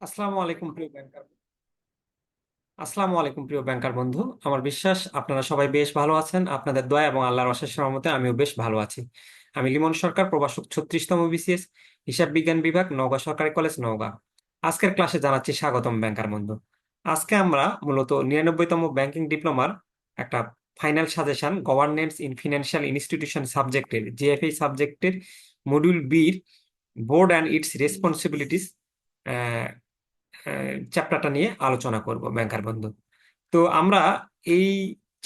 আসসালামু আলাইকুম প্রিয় ব্যাংকার আসসালামু আলাইকুম প্রিয় ব্যাংকার বন্ধু। আমার বিশ্বাস, আপনারা সবাই বেশ ভালো আছেন। আপনাদের দয়া এবং আল্লাহর অশেষ রহমতে আমিও বেশ ভালো আছি। আমি লিমন সরকার, প্রভাষক ছত্রিশতম বিসিএস, হিসাব বিজ্ঞান বিভাগ, নওগাঁ সরকারি কলেজ, নওগাঁ। আজকের ক্লাসে জানাচ্ছি স্বাগতম ব্যাংকার বন্ধু। আজকে আমরা মূলত নিরানব্বইতম ব্যাংকিং ডিপ্লোমার একটা final suggestion, governance in financial institution সাবজেক্টের, জিএফএ সাবজেক্টের মডিউল বির বোর্ড অ্যান্ড ইটস রেসপন্সিবিলিটিস চ্যাপ্টারটা নিয়ে আলোচনা করব, ব্যাংকার বন্ধু। তো আমরা এই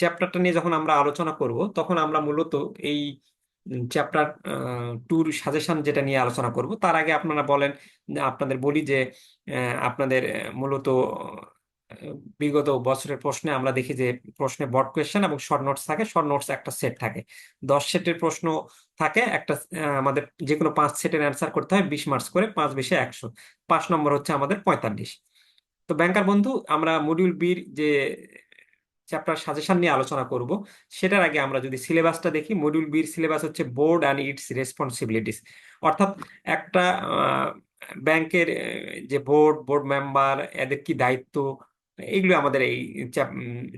চ্যাপ্টারটা নিয়ে যখন আমরা আলোচনা করব, তখন আমরা মূলত এই চ্যাপ্টার টুর সাজেশন যেটা নিয়ে আলোচনা করব, তার আগে আপনারা বলেন, আপনাদের বলি যে আপনাদের মূলত বিগত বছরের প্রশ্নে আমরা দেখি যে, প্রশ্নে বড় কোয়েশ্চেন এবং শর্ট নোটস থাকে। শর্ট নোটস একটা সেট থাকে। দশ সেটের প্রশ্ন থাকে। একটা আমাদের যে কোনো পাঁচ সেটের অ্যান্সার করতে হয় বিশ মার্কস করে, পাঁচ বিশে একশো। পাঁচ নম্বর হচ্ছে আমাদের পঁয়তাল্লিশ। তো ব্যাংকার বন্ধু, আমরা মডিউল বির যে চ্যাপ্টার সাজেশন নিয়ে আলোচনা করব, সেটার আগে আমরা যদি সিলেবাসটা দেখি মডিউল বির সিলেবাস হচ্ছে বোর্ড অ্যান্ড ইটস রেসপন্সিবিলিটিস অর্থাৎ একটা ব্যাংকের যে বোর্ড বোর্ড মেম্বার এদের কি দায়িত্ব এগুলো আমাদের এই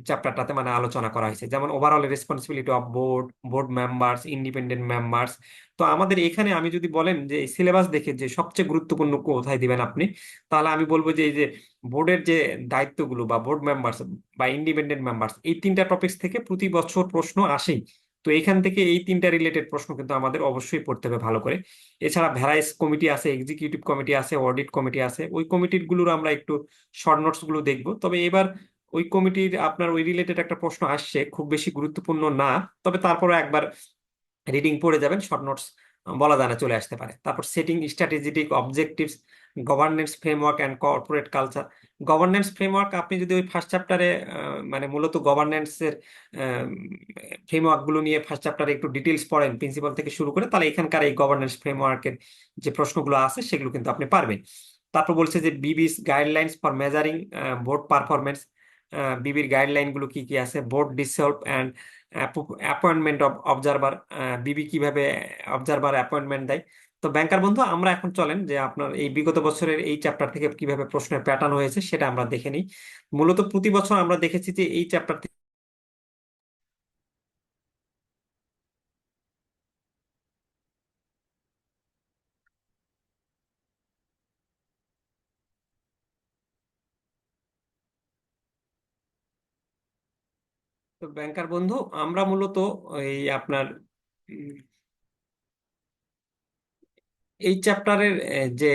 চ্যাপ্টারটাতে মানে আলোচনা করা হয়েছে। যেমন overall responsibility of board board members independent members তো আমাদের এখানে আমি যদি বলেন যে সিলেবাস দেখে যে সবচেয়ে গুরুত্বপূর্ণ কোথায় দিবেন আপনি, তাহলে আমি বলব যে এই যে বোর্ডের যে দায়িত্বগুলো বা বোর্ড মেম্বার্স বা ইন্ডিপেন্ডেন্ট মেম্বার্স এই তিনটা টপিক্স থেকে প্রতি বছর প্রশ্ন আসেই। তো এখান থেকে এই তিনটা রিলেটেড প্রশ্ন কিন্তু আমাদের অবশ্যই পড়তে হবে ভালো করে। এছাড়া ভ্যারাইস কমিটি আছে এক্সিকিউটিভ কমিটি আছে অডিট কমিটি আছে, ওই কমিটিরগুলোর আমরা একটু শর্ট নোটসগুলো দেখব। তবে এবার ওই কমিটির আপনার ওই রিলেটেড একটা প্রশ্ন আসছে, খুব বেশি গুরুত্বপূর্ণ না, তবে তারপরে একবার রিডিং পড়ে যাবেন শর্ট নোটস বলা যায় চলে আসতে পারে। তারপর setting strategic objectives governance framework and corporate culture governance framework আপনি যদি ওই ফার্স্ট চ্যাপ্টারে মানে মূলত গভর্নেন্সের ফ্রেমওয়ার্কগুলো নিয়ে ফার্স্ট চ্যাপ্টারে একটু ডিটেলস পড়েন প্রিন্সিপাল থেকে শুরু করে, তাহলে এখানকার এই গভর্নেন্স ফ্রেমওয়ার্কের যে প্রশ্নগুলো আছে, সেগুলো কিন্তু আপনি পারবেন। তারপর বলছে যে BB's guidelines for measuring board performance বিবির গাইডলাইনগুলো কি কি আছে? Board dissolve and appointment of observer BB কীভাবে অবজারভার অ্যাপয়েন্টমেন্ট দেয়? তো ব্যাংকার বন্ধু, আমরা এখন চলেন যে আপনার এই বিগত বছরের এই চ্যাপ্টার থেকে কীভাবে প্রশ্নের প্যাটার্ন হয়েছে সেটা আমরা দেখে নিই। মূলত প্রতি বছর আমরা দেখেছি যে এই চ্যাপ্টার থেকে তো ব্যাংকার বন্ধু, আমরা মূলত এই আপনার এই চ্যাপ্টারের যে,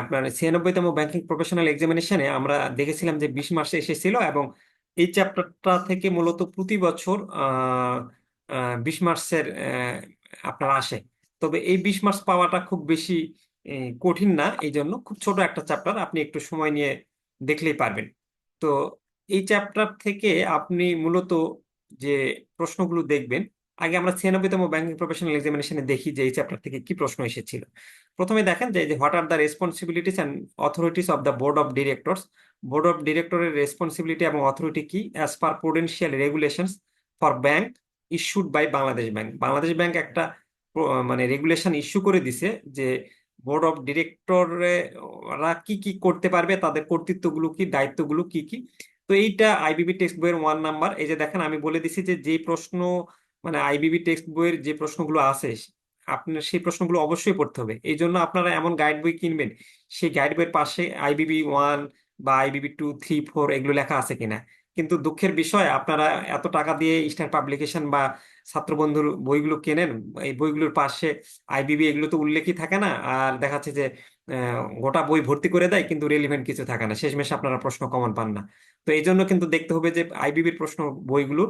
আপনার ছিয়ানব্বইতম ব্যাংকিং প্রফেশনাল এক্সামিনেশনে আমরা দেখেছিলাম যে বিশ মার্কস এসেছিল এবং এই চ্যাপ্টারটা থেকে মূলত প্রতি বছর বিশ মার্কসের আপনার আসে। তবে এই বিশ মার্কস পাওয়াটা খুব বেশি কঠিন না এই জন্য খুব ছোট একটা চ্যাপ্টার আপনি একটু সময় নিয়ে দেখলেই পারবেন। তো এই চ্যাপ্টার থেকে আপনি মূলত যে প্রশ্নগুলো দেখবেন আগে আমরা ছিয়ানব্বইতম ব্যাংকিং প্রফেশনাল এক্সামিনেশনে দেখি যে এই চ্যাপ্টার থেকে কি প্রশ্ন এসেছিল। প্রথমে দেখেন যে what are the responsibilities and authorities of the board of directors board of ডিরেক্টরের রেসপন্সিবিলিটি এবং অথরিটি কি? As per prudential regulations for bank issued by Bangladesh bank Bangladesh bank একটা মানে রেগুলেশন ইস্যু করে দিছে যে বোর্ড অফ ডিরেক্টররা কি কি করতে পারবে, তাদের কর্তৃত্বগুলো কি, দায়িত্বগুলো কি কি? তো এইটা আইবিবি টেক্সট বইয়ের ওয়ান নাম্বার এই যে দেখেন আমি বলে দিছি যে যে প্রশ্ন মানে আইবিবি টেক্সট বইয়ের যে প্রশ্নগুলো আছে, আপনার সেই প্রশ্নগুলো অবশ্যই পড়তে হবে। এই জন্য আপনারা এমন গাইড বই কিনবেন, সেই গাইড বইয়ের পাশে আইবিবি ওয়ান বা আইবিবি টু থ্রি ফোর এগুলো লেখা আছে কিনা। কিন্তু দুঃখের বিষয়, আপনারা এত টাকা দিয়ে ইস্টার্ন পাবলিকেশন বা ছাত্রবন্ধুর বইগুলো কেনেন, এই বইগুলোর পাশে আইবিবি এগুলো তো উল্লেখই থাকে না, আর দেখা যাচ্ছে যে গোটা বই ভর্তি করে দেয়, কিন্তু রেলিভেন্ট কিছু থাকে না। শেষমেশ আপনারা প্রশ্ন কমন পান না। তো এই জন্য কিন্তু দেখতে হবে যে আইবিবির প্রশ্ন বইগুলো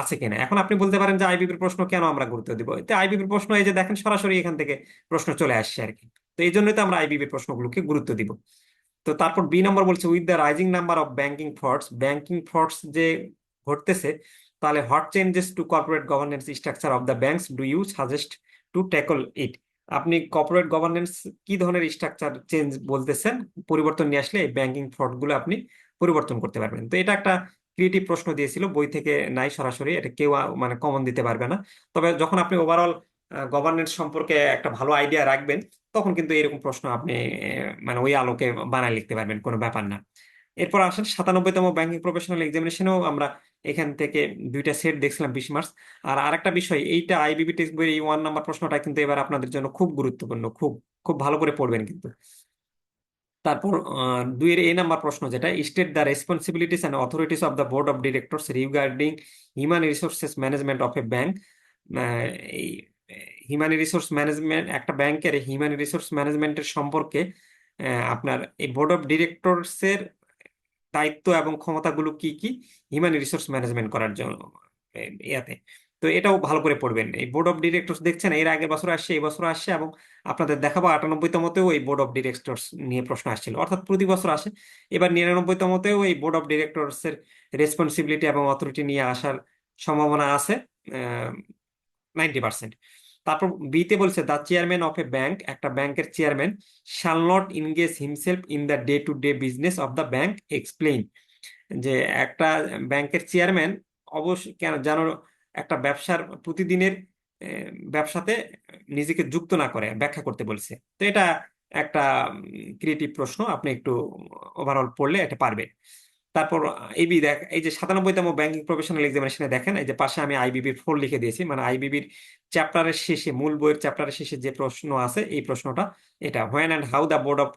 আছে কিনা? এখন আপনি বলতে পারেন যে আইবিপির প্রশ্ন কেন আমরা গুরুত্ব দিব? তো আইবিপির প্রশ্ন এই যে দেখেন, সরাসরি এখান থেকে প্রশ্ন চলে আসছে আর কি। তো এই জন্যই তো আমরা আইবিবির প্রশ্নগুলোকে গুরুত্ব দিব। তো তারপর বি নম্বর বলছে with the rising number of banking frauds banking frauds যে ঘটতেছে, তাহলে what changes to corporate governance structure of the banks do you suggest to tackle it আপনি কর্পোরেট গভর্নেন্স কি ধরনের স্ট্রাকচার চেঞ্জ বলতেছেন? পরিবর্তন নিয়ে আসলে এই ব্যাংকিং ফ্রডগুলো আপনি পরিবর্তন করতে পারবেন। তো এটা একটা ক্রিয়েটিভ প্রশ্ন দিয়েছিল, বই থেকে নাই সরাসরি, এটা কেউ মানে কমন দিতে পারবে না। তবে যখন আপনি ওভারঅল গভর্নেন্স সম্পর্কে একটা ভালো আইডিয়া রাখবেন, তখন কিন্তু এরকম প্রশ্ন আপনি মানে ওই আলোকে বানায় লিখতে পারবেন, কোনো ব্যাপার না। এরপর আসেন, সাতানব্বইতম ব্যাংকিং প্রফেশনাল এক্সামিনেশনেও আমরা এখান থেকে দুইটা সেট দেখছিলাম বিশ মার্চ আর আরেকটা বিষয়, এইটা আইবিবি টেক্সট বইয়ের এই ওয়ান নাম্বার প্রশ্নটা কিন্তু এবার আপনাদের জন্য খুব গুরুত্বপূর্ণ, খুব খুব ভালো করে পড়বেন কিন্তু। তারপর দুইয়ের এই নাম্বার প্রশ্ন যেটা state the responsibilities and authorities of the board of directors regarding human resources management of a bank এই হিউম্যান রিসোর্স ম্যানেজমেন্ট একটা ব্যাংকের হিউম্যান রিসোর্স ম্যানেজমেন্টের সম্পর্কে আপনার এই বোর্ড অফ ডিরেক্টরসের দায়িত্ব এবং ক্ষমতাগুলো কি কি? হিউম্যান রিসোর্স ম্যানেজমেন্ট করার জন্য ইয়াতে। তো এটাও ভালো করে পড়বেন। এই বোর্ড অফ ডিরেক্টরস দেখছেন, এর আগের বছর আসছে, এই বছর আসছে এবং আপনাদের দেখাবো আটানব্বইতমতেও এই বোর্ড অফ ডিরেক্টরস নিয়ে প্রশ্ন আসছিল। অর্থাৎ প্রতি বছর আসে। এবার নিরানব্বইতমতেও এই বোর্ড অফ ডিরেক্টরস এর রেসপন্সিবিলিটি এবং অথরিটি নিয়ে আসার সম্ভাবনা আছে নাইনটি পার্সেন্ট। তারপর বিতে বলছে the chairman of a bank একটা ব্যাংকের chairman shall not engage himself in the day to day business of the bank explain যে একটা ব্যাংকের চেয়ারম্যান অবশ্যই কেন যেন একটা ব্যবসার প্রতিদিনের ব্যবসাতে নিজেকে যুক্ত না করে, ব্যাখ্যা করতে বলছে। তো এটা একটা ক্রিয়েটিভ প্রশ্ন, আপনি একটু ওভারঅল পড়লে এটা পারবে তারপর এবি দেখ, এই যে সাতানব্বইতম ব্যাংকিং প্রফেশনাল এক্সামিনেশনে দেখেন, এই যে পাশে আমি আইবিবির ফোর লিখে দিয়েছি মানে আইবিবির চ্যাপ্টারের শেষে, মূল বইয়ের চ্যাপ্টারের শেষে যে প্রশ্ন আছে, এই প্রশ্নটা, এটা when and how the board of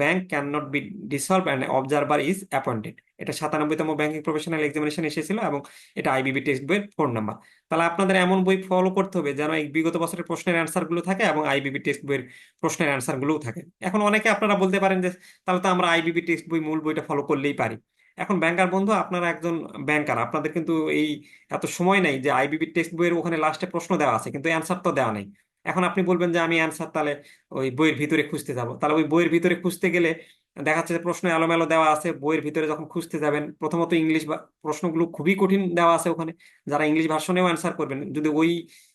bank can not be dissolve and observer is appointed এটা সাতানব্বইতম ব্যাংকিং প্রফেশনাল এক্সামিনেশন এসেছিল এবং এটা আইবিবি টেক্সট বইয়ের ফোন নাম্বার তাহলে আপনাদের এমন বই ফলো করতে হবে যেন এই বিগত বছরের প্রশ্নের অ্যান্সারগুলো থাকে এবং আইবিবি টেক্সট বইয়ের প্রশ্নের অ্যান্সার গুলোও থাকে। এখন অনেকে আপনারা বলতে পারেন যে, তাহলে তো আমরা আইবিবি টেক্সট বই মূল বইটা ফলো করলেই পারি। এখন ব্যাংকার বন্ধু, আপনারা একজন ব্যাংকার আপনাদের কিন্তু এই এত সময় নেই যে আইবিবি টেক্সট বইয়ের ওখানে লাস্টে প্রশ্ন দেওয়া আছে, কিন্তু অ্যান্সার তো দেওয়া নেই। এখন আপনি বলবেন যে আমি অ্যান্সার তাহলে ওই বইয়ের ভিতরে খুঁজতে যাব। তাহলে ওই বইয়ের ভিতরে খুঁজতে গেলে দেখা যাচ্ছে প্রশ্ন এলোমেলো দেওয়া আছে, বইয়ের ভিতরে যখন খুঁজতে যাবেন, প্রথমত ইংলিশ প্রশ্নগুলো খুবই কঠিন দেওয়া আছে ওখানে। যারা ইংলিশ ভার্সনেও অ্যান্সার করবেন, যদি ওই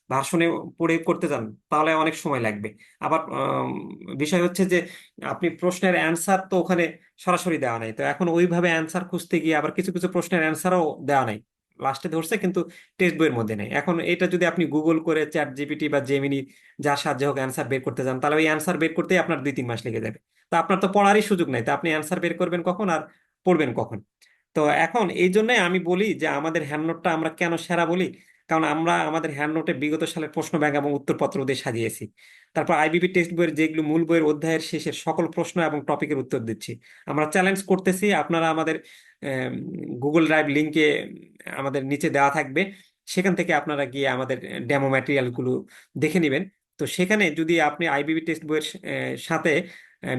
ভার্সনে পড়ে করতে যান, তাহলে অনেক সময় লাগবে। আবার বিষয় হচ্ছে যে আপনি প্রশ্নের অ্যান্সার তো ওখানে সরাসরি দেওয়া নাই। তো এখন ওইভাবে অ্যান্সার খুঁজতে গিয়ে আবার কিছু কিছু প্রশ্নের অ্যান্সারও দেওয়া নাই। লাস্টে ধরছে, কিন্তু টেক্সট বইয়ের মধ্যে নেই। এখন এটা যদি আপনি গুগল করে চ্যাট জিপিটি বা জেমিনি যার সাহায্যে হোক অ্যান্সার বের করতে যান, তাহলে ওই অ্যান্সার বের করতেই আপনার দুই তিন মাস লেগে যাবে। তো আপনার তো পড়ারই সুযোগ নাই, তো আপনি অ্যান্সার বের করবেন কখন আর পড়বেন কখন? তো এখন এই জন্যই আমি বলি যে আমাদের হ্যান্ডনোটটা আমরা কেন সেরা বলি? কারণ আমরা আমাদের হ্যান্ডনোটে বিগত সালের প্রশ্ন ব্যাংক এবং উত্তরপত্র দিয়ে সাজিয়েছি। তারপর আইবিবি টেক্সট বইয়ের যেগুলো মূল বইয়ের অধ্যায়ের শেষের সকল প্রশ্ন এবং টপিকের উত্তর দিচ্ছি। আমরা চ্যালেঞ্জ করতেছি, আপনারা আমাদের গুগল ড্রাইভ লিঙ্কে আমাদের নিচে দেওয়া থাকবে। সেখান থেকে আপনারা গিয়ে আমাদের ডেমো ম্যাটেরিয়ালগুলো দেখে নেবেন। তো সেখানে যদি আপনি আইবিবি টেক্সট বইয়ের সাথে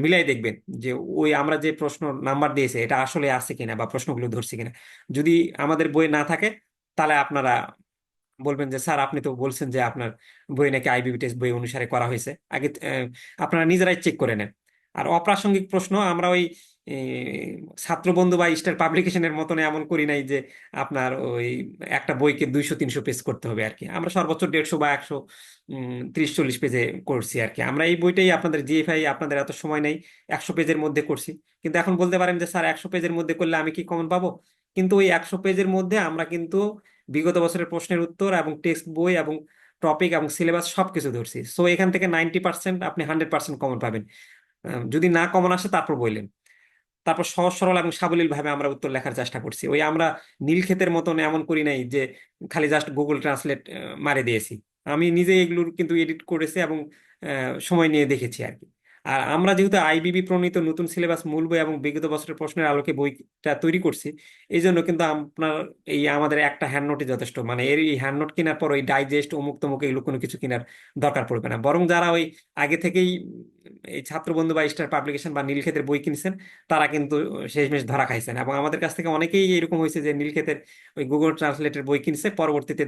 মিলাই দেখবেন যে ওই আমরা যে প্রশ্ন নাম্বার দিয়েছে, এটা আসলে আছে কিনা বা প্রশ্নগুলো ধরছে কিনা। যদি আমাদের বই না থাকে, তাহলে আপনারা বলবেন যে, স্যার, আপনি তো বলছেন যে, আপনার বই নাকি আইবিবি টেস্ট বই অনুসারে করা হয়েছে। আগে আপনারা নিজেরাই চেক করে নেন। আর অপ্রাসঙ্গিক প্রশ্ন, আমরা ওই ছাত্রবন্ধু বা স্টার পাবলিকেশনের মতন এমন করি নাই যে, আপনার ওই একটা বইকে দুইশো তিনশো পেজ করতে হবে আর কি আমরা সর্বোচ্চ দেড়শো বা একশো ত্রিশ চল্লিশ পেজে করছি আর কি আমরা এই বইটাই আপনাদের জিএফআই আপনাদের এত সময় নেই, একশো পেজের মধ্যে করছি। কিন্তু এখন বলতে পারেন যে, স্যার, একশো পেজের মধ্যে করলে আমি কি কমন পাবো? কিন্তু ওই একশো পেজের মধ্যে আমরা কিন্তু বিগত বছরের প্রশ্নের উত্তর এবং টেক্সট বই এবং টপিক এবং সিলেবাস সবকিছু ধরছি। সো এখান থেকে নাইনটি পার্সেন্ট, আপনি হান্ড্রেড পার্সেন্ট কমন পাবেন। যদি না কমন আসে, তারপর বললেন তারপর সহজ, সরল এবং সাবলীল ভাবে আমরা উত্তর লেখার চেষ্টা করছি। ওই আমরা নীলক্ষেতের মতন এমন করি নাই যে খালি জাস্ট গুগল ট্রান্সলেট মারে দিয়েছি। আমি নিজে এগুলোর কিন্তু এডিট করেছি এবং সময় নিয়ে দেখেছি আর কি। আর আমরা যেহেতু আইবিবি প্রণীত নতুন সিলেবাস মূল বই এবং বিগত বছরের প্রশ্নের আলোকে বইটা তৈরি করছি এই জন্য কিন্তু আপনার এই আমাদের একটা হ্যান্ড নোটই যথেষ্ট। মানে এর এই হ্যান্ড নোট কেনার পর ওই ডাইজেস্ট অমুক তমুক এগুলো কোনো কিছু কেনার দরকার পড়বে না। বরং যারা ওই আগে থেকেই এই ছাত্রবন্ধু বা স্টার পাবলিকেশন বা নীলক্ষেতের বই কিনছেন, তারা কিন্তু শেষমেশ ধরা খাইছেন। এবং আমাদের কাছ থেকে অনেকেই এরকম হয়েছে যে নীলক্ষেতের ওই গুগল ট্রান্সলেটের বই কিনছে, পরবর্তীতে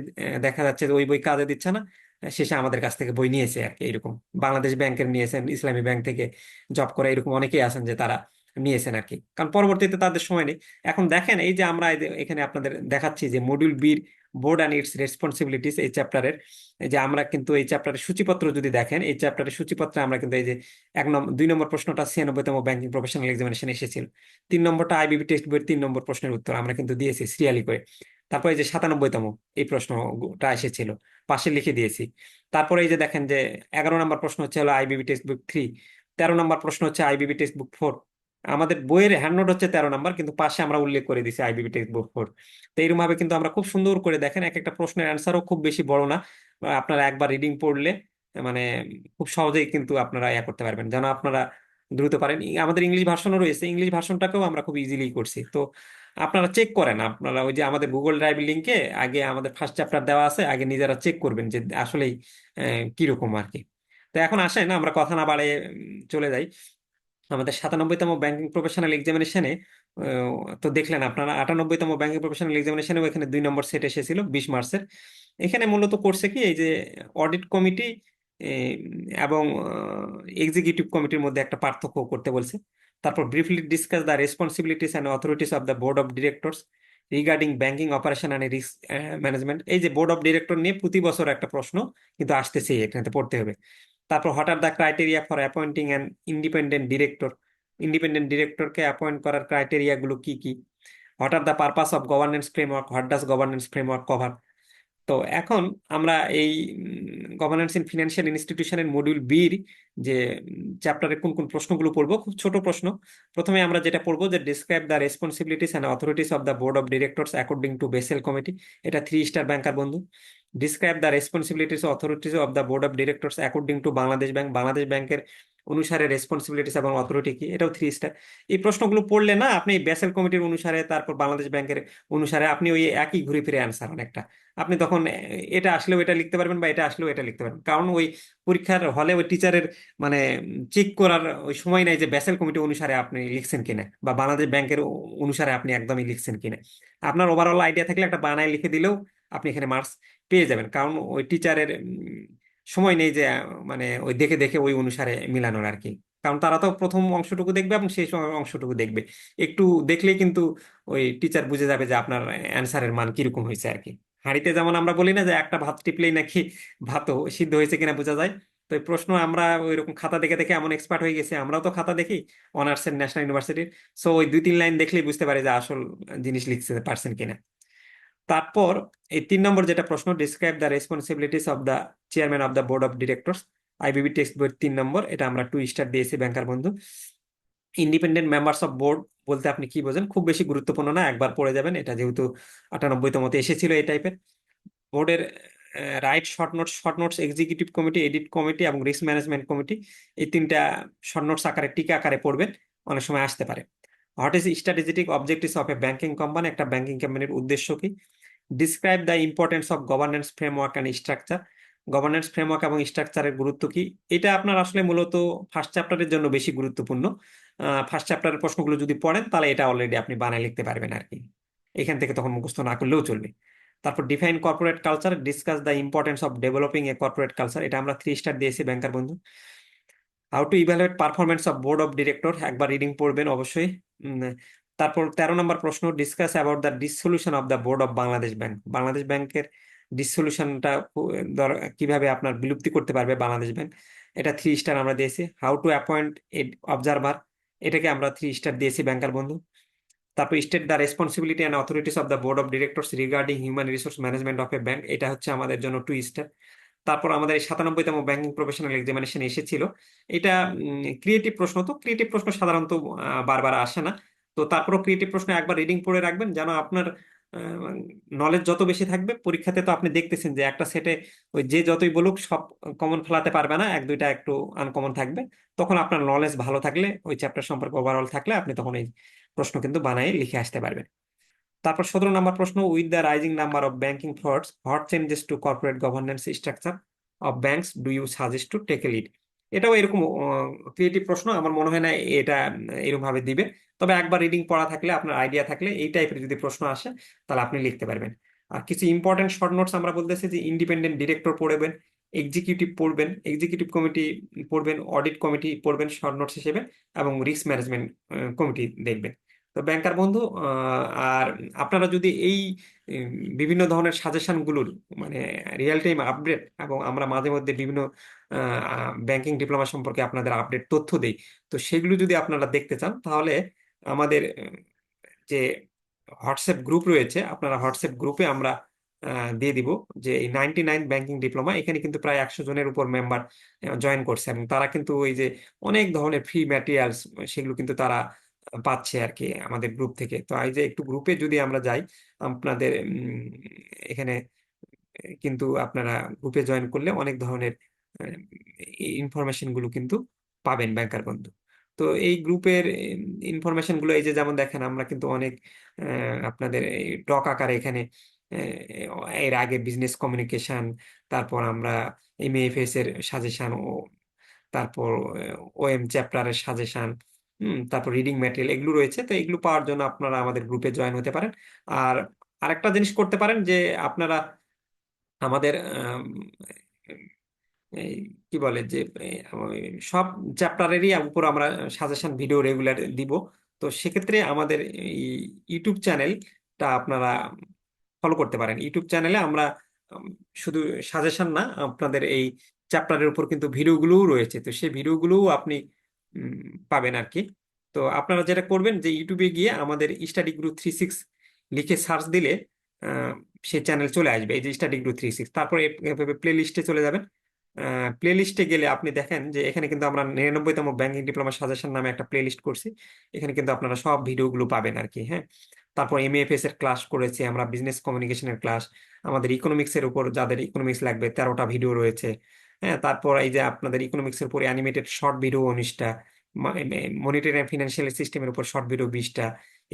দেখা যাচ্ছে যে ওই বই কাজে দিচ্ছে না। শেষে আমাদের কাছ থেকে বই নিয়েছে আর কি এরকম বাংলাদেশ ব্যাংকের নিয়েছেন, ইসলামী ব্যাংক থেকে জব করে এরকম অনেকেই আছেন যে তারা নিয়েছেন আর কি। কারণ পরবর্তীতে তাদের সময় নেই। এখন দেখেন, এই যে আমরা এখানে আপনাদের দেখাচ্ছি যে মডিউল বির বোর্ড অ্যান্ড ইটস রেসপন্সিবিলিটিস এই চ্যাপ্টারের যে আমরা কিন্তু এই চ্যাপ্টারের সূচিপত্র যদি দেখেন, এই চ্যাপ্টারের সূচিপত্রে আমরা কিন্তু এই যে এক নম্বর দুই নম্বর প্রশ্নটা ছিয়ানব্বইতম ব্যাংকিং প্রফেশনাল এক্সামিনেশন এসেছিল। তিন নম্বরটা আইবিবি টেক্সট বইয়ের তিন নম্বর প্রশ্নের উত্তর আমরা কিন্তু দিয়েছি, সিরিয়ালি করে। তারপরে এই যে সাতানব্বইতম এই প্রশ্নটা এসেছিল, পাশে লিখে দিয়েছি। তারপরে এই যে দেখেন যে এগারো নম্বর প্রশ্ন হচ্ছে হলো আইবিবি টেক্সট বুক থ্রি, তেরো নম্বর প্রশ্ন হচ্ছে আইবিবি টেক্সট বুক ফোর। আমাদের বইয়ের হ্যান্ডনোট হচ্ছে তেরো নম্বর, কিন্তু পাশে আমরা উল্লেখ করে দিছি আইবিবি টেক্সট বুক ফোর। তো এইরকম ভাবে কিন্তু আমরা খুব সুন্দর করে দেখেন এক একটা প্রশ্নের অ্যান্সারও খুব বেশি বড় না, আপনারা একবার রিডিং পড়লে মানে খুব সহজেই কিন্তু আপনারা ইয়া করতে পারবেন, যেন আপনারা দ্রুত পারেন। আমাদের ইংলিশ ভার্সনও রয়েছে, ইংলিশ ভার্সনটাকেও আমরা খুব ইজিলি করছি। তো আপনারা চেক করেন। আপনারা ওই যে আমাদের গুগল ড্রাইভ লিঙ্কে আগে আমাদের ফার্স্ট চ্যাপ্টার দেওয়া আছে, আগে নিজেরা চেক করবেন যে আসলেই কীরকম আর কি। তো এখন আসেন, আমরা কথা না বাড়িয়ে চলে যাই। আমাদের সাতানব্বইতম ব্যাংকিং প্রফেশনাল এক্সামিনেশনে তো দেখলেন আপনারা আটানব্বইতম ব্যাংকিং প্রফেশনাল এক্সামিনেশনেও এখানে দুই নম্বর সেট এসেছিল, বিশ মার্চের। এখানে মূলত করছে কি, এই যে অডিট কমিটি এবং এক্সিকিউটিভ কমিটির মধ্যে একটা পার্থক্য করতে বলছে। তারপর briefly discuss the responsibilities and authorities of the board of directors regarding banking operation and risk management এই যে বোর্ড অফ ডিরেক্টর নিয়ে প্রতি বছর একটা প্রশ্ন কিন্তু আসতেছে এখানে পড়তে হবে। তারপর are the criteria for appointing and independent director independent ডিরেক্টরকে appoint করার ক্রাইটেরিয়া গুলো কি কি? What are the purpose of governance framework what does governance framework cover তো এখন আমরা এই গভর্নেন্স ইন ফিনান্সিয়াল ইনস্টিটিউশনের মডিউল বির যে চ্যাপ্টারে কোন কোন প্রশ্নগুলো পড়ব, খুব ছোট প্রশ্ন। প্রথমে আমরা যেটা পড়ব যে describe the responsibilities and authorities of the board of directors according to basel committee এটা থ্রি স্টার ব্যাংকার বন্ধু। Describe the responsibilities authorities of the board of directors according to Bangladesh bank Bangladesh ব্যাংকের অনুসারে responsibilities এবং authority কি? এটাও three star এই প্রশ্নগুলো পড়লে না, আপনি বেসেল কমিটির অনুসারে, তারপর বাংলাদেশ ব্যাংকের অনুসারে আপনি ওই একই ঘুরে ফিরে অ্যান্সার অনেকটা। আপনি তখন এটা আসলেও এটা লিখতে পারবেন বা এটা আসলেও এটা লিখতে পারবেন। কারণ ওই পরীক্ষার হলে ওই টিচারের মানে চেক করার ওই সময় নাই যে বেসেল কমিটি অনুসারে আপনি লিখছেন কিনা বা বাংলাদেশ ব্যাংকের অনুসারে আপনি একদমই লিখছেন কিনা। আপনার ওভারঅল আইডিয়া থাকলে একটা বানায় লিখে দিলেও আপনি এখানে মার্কস পেয়ে যাবেন। কারণ ওই টিচারের সময় নেই যে মানে ওই দেখে দেখে ওই অনুসারে মিলানোর আর কি। কারণ তারা তো প্রথম অংশটুকু দেখবে এবং শেষ অংশটুকু দেখবে। একটু দেখলেই কিন্তু ওই টিচার বুঝে যাবে যে আপনার অ্যান্সারের মান কীরকম হয়েছে আর কি। হাঁড়িতে যেমন আমরা বলি না যে, একটা ভাত টিপলেই নাকি ভাতও সিদ্ধ হয়েছে কিনা বোঝা যায়? তো এই প্রশ্ন আমরা ওইরকম খাতা দেখে দেখে এমন এক্সপার্ট হয়ে গেছি, আমরাও তো খাতা দেখি অনার্সের ন্যাশনাল ইউনিভার্সিটির সো ওই দুই তিন লাইন দেখলেই বুঝতে পারি যে আসল জিনিস লিখতে পারছেন কিনা। তারপর এই তিন নম্বর যেটা প্রশ্ন describe the responsibilities of the chairman of the board of directors IBB text বইয়ের তিন নম্বর, এটা আমরা টু স্টার দিয়েছি ব্যাংকার বন্ধু। ইন্ডিপেন্ডেন্ট মেম্বার্স অফ বোর্ড বলতে আপনি কি বোঝেন? খুব বেশি গুরুত্বপূর্ণ না, একবার পড়ে যাবেন, এটা যেহেতু আটানব্বইতমতে এসেছিল এই টাইপের বোর্ডের right short notes short notes executive committee audit committee এবং রিস্ক ম্যানেজমেন্ট কমিটি এই তিনটা শর্ট নোটস আকারে, টিকা আকারে পড়বেন, অনেক সময় আসতে পারে। What is strategic objectives of a banking company একটা ব্যাংকিং কোম্পানির উদ্দেশ্য কি? Describe the importance of governance framework and structure governance framework এবং স্ট্রাকচারের গুরুত্ব কি? এটা আপনার আসলে মূলত ফার্স্ট চ্যাপ্টারের জন্য বেশি গুরুত্বপূর্ণ। ফার্স্ট চ্যাপ্টারের প্রশ্নগুলো যদি পড়েন, তাহলে এটা অলরেডি আপনি বানায় লিখতে পারবেন আর কি। এখান থেকে তখন মুখস্থ না করলেও চলবে। তারপর define corporate culture discuss the importance of developing a corporate culture এটা আমরা থ্রি স্টার দিয়েছি, ব্যাংকার বন্ধু। How to evaluate performance of board of director একবার রিডিং পড়বেন অবশ্যই। তারপর তেরো নম্বর প্রশ্ন discuss about the dissolution of the board of Bangladesh bank Bangladesh ব্যাংকের ডিসলিউশনটা কীভাবে আপনার বিলুপ্তি করতে পারবে বাংলাদেশ ব্যাংক এটা থ্রি স্টার আমরা দিয়েছি। হাউ টু অ্যাপয়েন্ট অবজারভার এটাকে আমরা থ্রি স্টার দিয়েছি ব্যাংকার বন্ধু। তারপর state the responsibility and authorities of the board of directors regarding human resource management of a bank এটা হচ্ছে আমাদের জন্য টু স্টার তারপর আমাদের এই সাতানব্বইতম ব্যাংকিং প্রফেশনাল এক্সামিনেশন এসেছিল। এটা ক্রিয়েটিভ প্রশ্ন তো। ক্রিয়েটিভ প্রশ্ন সাধারণত বারবার আসে না। তো তারপরও ক্রিয়েটিভ প্রশ্ন একবার রিডিং পড়ে রাখবেন যেন আপনার নলেজ যত বেশি থাকবে, পরীক্ষাতে তো আপনি দেখতেছেন যে একটা সেটে ওই যে যতই বলুক সব কমন ফেলাতে পারবে না, এক দুইটা একটু আনকমন থাকবে। তখন আপনার নলেজ ভালো থাকলে, ওই চ্যাপ্টার সম্পর্কে ওভারঅল থাকলে আপনি তখন এই প্রশ্ন কিন্তু বানাই লিখে আসতে পারবেন। তারপর সতেরো নম্বর প্রশ্ন with the rising number of banking frauds what changes to corporate governance structure of banks do you suggest to take a lead এটাও এরকম ক্রিয়েটিভ প্রশ্ন। আমার মনে হয় না এটা এরকম ভাবে দিবে। তবে একবার রিডিং পড়া থাকলে, আপনার আইডিয়া থাকলে, এই টাইপের যদি প্রশ্ন আসে, তাহলে আপনি লিখতে পারবেন। আর কিছু ইম্পর্টেন্ট শর্ট নোটস আমরা বলতেছি যে ইন্ডিপেন্ডেন্ট ডিরেক্টর পড়বেন এক্সিকিউটিভ পড়বেন এক্সিকিউটিভ কমিটি পড়বেন অডিট কমিটি পড়বেন শর্ট নোটস হিসেবে, এবং রিস্ক ম্যানেজমেন্ট কমিটি দেখবেন। তো ব্যাংকার বন্ধু আর আপনারা যদি এই বিভিন্ন ধরনের সাজেশনগুলোর মানে রিয়েল টাইম আপডেট এবং আমরা মাঝে মধ্যে বিভিন্ন ব্যাংকিং ডিপ্লোমা সম্পর্কে আপনাদের আপডেট তথ্য দেই, তো সেগুলো যদি আপনারা দেখতে চান, তাহলে আমাদের যে হোয়াটসঅ্যাপ গ্রুপ রয়েছে, আপনারা হোয়াটসঅ্যাপ গ্রুপে আমরা দিয়ে দিব যে এই নাইনটি নাইন ব্যাংকিং ডিপ্লোমা এখানে কিন্তু প্রায় একশো জনের উপর মেম্বার জয়েন করছে এবং তারা কিন্তু ওই যে অনেক ধরনের ফ্রি ম্যাটেরিয়ালস সেগুলো কিন্তু তারা পাচ্ছে আর কি আমাদের গ্রুপ থেকে। তো এই যে একটু গ্রুপে যদি আমরা যাই, আপনাদের এখানে কিন্তু আপনারা গ্রুপে জয়েন করলে অনেক ধরনের ইনফরমেশনগুলো কিন্তু পাবেন ব্যাংকার বন্ধু। তো এই গ্রুপের ইনফরমেশনগুলো এই যে যেমন দেখেন আমরা কিন্তু অনেক আপনাদের ডক আকারে এখানে এর আগে বিজনেস কমিউনিকেশন তারপর আমরা এমএএফএস এর সাজেশন ও, তারপর ওএম চ্যাপ্টারের সাজেশন হুম, তারপর রিডিং ম্যাটেরিয়াল এগুলো রয়েছে। তো এগুলো পাওয়ার জন্য আপনারা আমাদের গ্রুপে জয়েন হতে পারেন। আর আরেকটা জিনিস করতে পারেন যে, আপনারা আমাদের কি বলে যে, সব চ্যাপ্টারেরই উপর আমরা সাজেশন ভিডিও রেগুলার দিব। তো সেক্ষেত্রে আমাদের ইউটিউব চ্যানেলটা আপনারা ফলো করতে পারেন। ইউটিউব চ্যানেলে আমরা শুধু সাজেশন না, আপনাদের এই চ্যাপ্টারের উপর কিন্তু ভিডিওগুলোও রয়েছে। তো সেই ভিডিওগুলোও আপনি পাবেন আর কি তো আপনারা যেটা করবেন যে ইউটিউবে গিয়ে আমাদের স্টাডি গ্রুপ থ্রি সিক্স লিখে সার্চ দিলে সেই চ্যানেল চলে আসবে। এই যে স্টাডি গ্রুপ থ্রি সিক্স তারপরে এভাবে প্লে লিস্টে চলে যাবেন। প্লে লিস্টে গেলে আপনি দেখেন যে এখানে কিন্তু আমরা নিরানব্বইতম ব্যাংকিং ডিপ্লোমা সাজেশন নামে একটা প্লে লিস্ট করছি। এখানে কিন্তু আপনারা সব ভিডিওগুলো পাবেন আর কি হ্যাঁ। তারপর এমএএফএস এর ক্লাস করেছি, আমরা বিজনেস কমিউনিকেশনের ক্লাস আমাদের ইকোনমিক্স এর উপর যাদের ইকোনমিক্স লাগবে তেরোটা ভিডিও রয়েছে। হ্যাঁ তারপর এই যে আপনাদের ইকোনমিক্স এর উপর অ্যানিমেটেড শর্ট ভিডিও উনিশটা মনিটারি ফিনান্সিয়াল সিস্টেমের উপর শর্ট ভিডিও বিশটা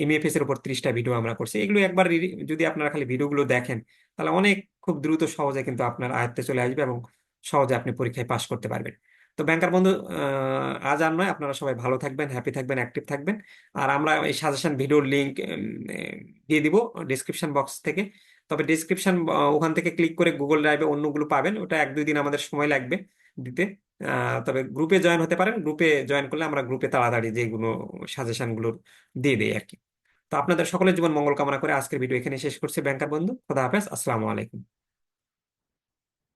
এমএএফএস এর উপর ত্রিশটা ভিডিও আমরা করছি। এগুলো একবার যদি আপনারা খালি ভিডিওগুলো দেখেন, তাহলে অনেক খুব দ্রুত সহজে কিন্তু আপনার আয়ত্তে চলে আসবে এবং সহজে আপনি পরীক্ষায় পাশ করতে পারবেন। তো ব্যাংকার বন্ধু আজ আর নয়, আপনারা সবাই ভালো থাকবেন হ্যাপি থাকবেন অ্যাক্টিভ থাকবেন। আর আমরা এই সাজেশন ভিডিওর লিংক দিয়ে দিব ডিসক্রিপশন বক্স থেকে। তবে ডিসক্রিপশন ওখান থেকে ক্লিক করে গুগল ড্রাইভে অন্যগুলো পাবেন। ওটা এক দুই দিন আমাদের সময় লাগবে দিতে। তবে গ্রুপে জয়েন হতে পারেন। গ্রুপে জয়েন করলে আমরা গ্রুপে তাড়াতাড়ি যেগুলো সাজেশনগুলো দিয়ে দিই আর কি তো আপনাদের সকলের জীবন মঙ্গল কামনা করে আজকের ভিডিও এখানে শেষ করছে। ব্যাংকার বন্ধু, খোদা হাফেজ। আসসালামু আলাইকুম।